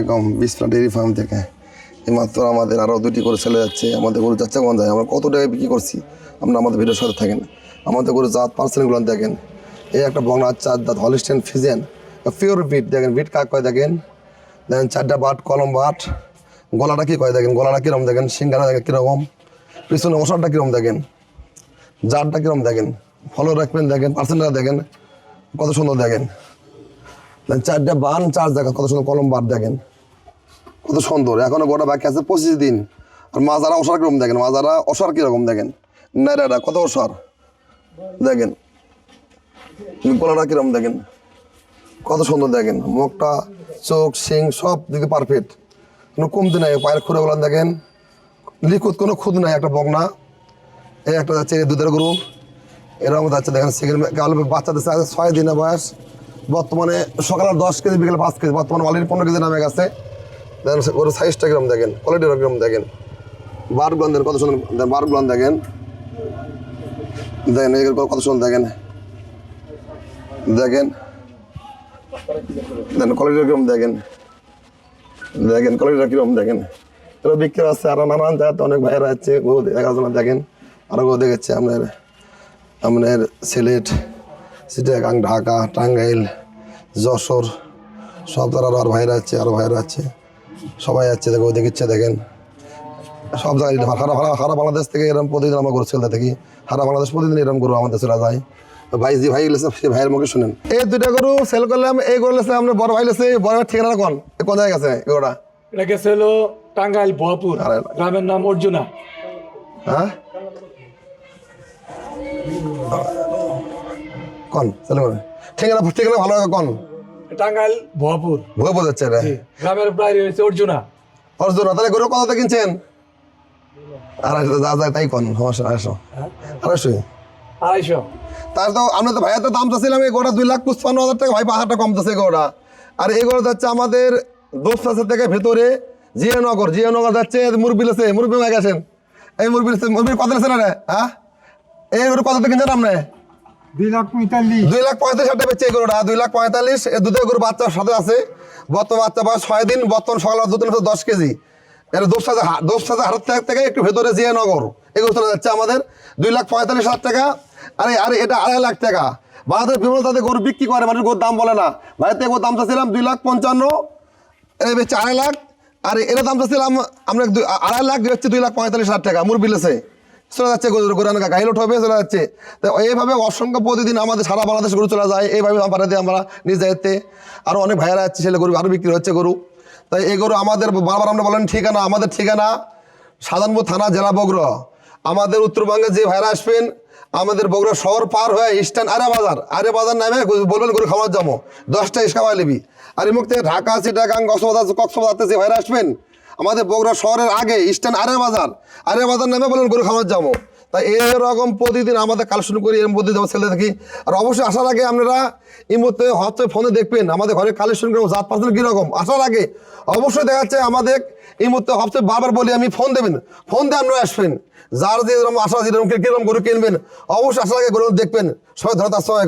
একদম বিসফ্রা dairy farm থেকে। এইমাত্র আমাদের আরও দুটি করে ছেলে যাচ্ছে, আমাদের গরু যাচ্ছে কোন যায়। আমরা কত টাকায় বিক্রি করছি? আপনারা আমাদের ভিডিওর সাথে থাকেন। আমাদের গরু জাত পার্সেন্টগুলো দেখেন। এই একটা বংলা চার দাঁত হলিস্টেন ফিজেন পিওর বিট দেখেন বিট কাক কয় দেখেন? দেখেন, চারটা বাট, কলম বাট। গলাটা কী কয় দেখেন? গলাটা কীরকম দেখেন? সিঙ্গারা দেখেন কীরকম? পিছনে মশারটা কীরকম দেখেন? জারটা কীরকম দেখেন? ফলো রাখবেন, দেখেন পার্সেন্টটা দেখেন। কত সুন্দর দেখেন। চারটা বান চার জায়গা কত সুন্দর কলম বাট দেখেন। কত সুন্দর, এখনও গোটা বাকি আছে পঁচিশ দিন। আর মাজারা অসার কীরকম দেখেন, মাজারা অসার কীরকম দেখেন। নাইরাটা কত অসার। দেখেন, গলাটা কীরকম দেখেন। কত সুন্দর দেখেন, মুখটা, চোখ, শিং, সব দিকে পারফেক্ট কোনো কমতি নাই, পায়ের খুঁড়ে বলেন দেখেন। লিকুদ কোনো খুদ নাই, একটা বগনা এই একটা যাচ্ছে দুধের গরু এরকম যাচ্ছে দেখেন সেকেন্ড কাল বাচ্চা দিচ্ছে ছয় দিনের বয়স। বর্তমানে সকালে দশ কেজি, বিকেলে পাঁচ কেজি, বর্তমানে অলরেডি পনেরো কেজি নামে গেছে। ওর সাইজটা কীরকম দেখেন? কোয়ালিটিটা কীরকম দেখেন? বার গ্লন কত সুন্দর দেখেন বার গ্লন দেখেন। দেখেন এগুলো কত সুন্দর দেখেন। দেখেন। দেখেন কোয়ালিটিটা কীরকম দেখেন। দেখেন কোয়ালিটিটা কীরকম দেখেন। এগুলো বিক্রি আছে আরও নানান জায়গাতে অনেক ভাইয়েরা আছে গরু দেখাশোনা দেখেন। আরও গরু দেখেছে, আপনার আপনার সিলেট। চিটাগাং ঢাকা টাঙ্গাইল যশোর সব তার আর ভাইরা আছে আরও ভাইরা আছে। সবাই আছে দেখো দেখিচ্ছে দেখেন। সব জায়গায় সারা সারা সারা বাংলাদেশ থেকে এরকম প্রতিদিন আমরা গরু ছেলে দেখি সারা বাংলাদেশ প্রতিদিন এরকম গরু আমাদের চলে যায়। ভাই যে ভাই গেছে সে ভাইয়ের মুখে শুনেন। এই দুইটা গরু সেল করলাম এই গরু লেছে আমরা বড় ভাই লেছে বড় ভাইয়ের ঠিকানা কোন? এ কোন জায়গায় গেছে গরুটা? এটা গেছে হলো টাঙ্গাইল ভুয়াপুর আরে। গ্রামের নাম অর্জুনা। হ্যাঁ? কোন সেল করে ঠিকানা ঠিকানা ভালো হবে কোন। টাঙ্গাইল ভুয়াপুর। বোঝাচ্ছে রে। গ্রামের বাইরে হয়েছে অর্জুনা। অর্জুন তাহলে গরু কত কিনছেন? আড়াইশো যা যায় তাই কোন সমস্যা আড়াইশো আড়াইশো। তার তো আমরা তো ভাইয়া তো দাম চাচ্ছিলাম এই গোটা দুই লাখ পঁচপান্ন হাজার টাকা ভাই টাকা কম যাচ্ছে গোটা আর এই গোটা যাচ্ছে আমাদের দোস্তাসের থেকে ভেতরে জিয়ানগর জিয়ানগর যাচ্ছে মুরবিল আছে মুরবি ভাই গেছেন। এই মুরবিল আছে মুরবির কত আছে না রে হ্যাঁ? এই কত কিনছেন আপনি দুই লাখ পঁয়তাল্লিশ। দুই লাখ পঁয়তাল্লিশ হাজার এই গরুটা, দুই লাখ পঁয়তাল্লিশ। এই দুধের গরু বাচ্চার সাথে আছে, বর্তমান বাচ্চা বয়স ছয় দিন, বর্তমান সকাল দুধ হচ্ছে দশ কেজি। এর দোষ সাথে দোষ সাথে হাটের থেকে থেকে একটু ভেতরে জিয়ানগর এগুলো চলে যাচ্ছে আমাদের দুই লাখ পঁয়তাল্লিশ হাজার টাকা। আরে আরে, এটা আড়াই লাখ টাকা। বাংলাদেশ বিভিন্ন তাদের গরু বিক্রি করে, মানুষ গরুর দাম বলে না। ভাইতে গরুর দাম চাচ্ছিলাম দুই লাখ পঞ্চান্ন। এর বেচছে আড়াই লাখ। আর, এর দাম চাচ্ছিলাম আমরা আড়াই লাখ হচ্ছে দুই লাখ পঁয়তাল্লিশ হাজার টাকা মুর বিলেছে চলে যাচ্ছে গরু গরু অনেক গাইল উঠবে চলে যাচ্ছে। তো এইভাবে অসংখ্য প্রতিদিন আমাদের সারা বাংলাদেশ গরু চলে যায়। এইভাবে পাঠাতে আমরা নিজ দায়িত্বে আরও অনেক ভাইয়েরা যাচ্ছে ছেলে গরু আরও বিক্রি হচ্ছে গরু। তাই এই গরু আমাদের, বারবার আমরা বলেন ঠিকানা, আমাদের ঠিকানা সাধারণপুর থানা, জেলা বগুড়া। আমাদের উত্তরবঙ্গে যে ভাইরা আসবেন, আমাদের বগুড়া শহর পার হয়ে স্ট্যান্ড আরে বাজার আরে বাজার নামে বলবেন গরু খাওয়ার যাব দশটা ইস্কাওয়া নিবি। আর এই মুহূর্তে ঢাকা, চিটাগাং, কক্সবাজার যে ভাইরা আসবেন আমাদের বগুড়া শহরের আগে স্ট্যান্ড আরে বাজার। আরে বাজার নামে বলেন গরু খাওয়ার যাব। তাই এরকম প্রতিদিন আমাদের কালেকশন করি এর মধ্যে ছেলে থাকি। আর অবশ্যই আসার আগে আপনারা এই মুহূর্তে হচ্ছে ফোনে দেখবেন, আমাদের ঘরে কালেকশন করব জাত পার্সেন্ট কীরকম। আসার আগে অবশ্যই দেখা যাচ্ছে আমাদের এই মুহূর্তে সবচেয়ে বারবার বলি, আমি ফোন দেবেন। ফোন দিয়ে আপনারা আসবেন। যার যেরকম আশা যেরকম কীরকম গরু কিনবেন, অবশ্যই আসার আগে গরু দেখবেন। সবাই ধরো তার সবাই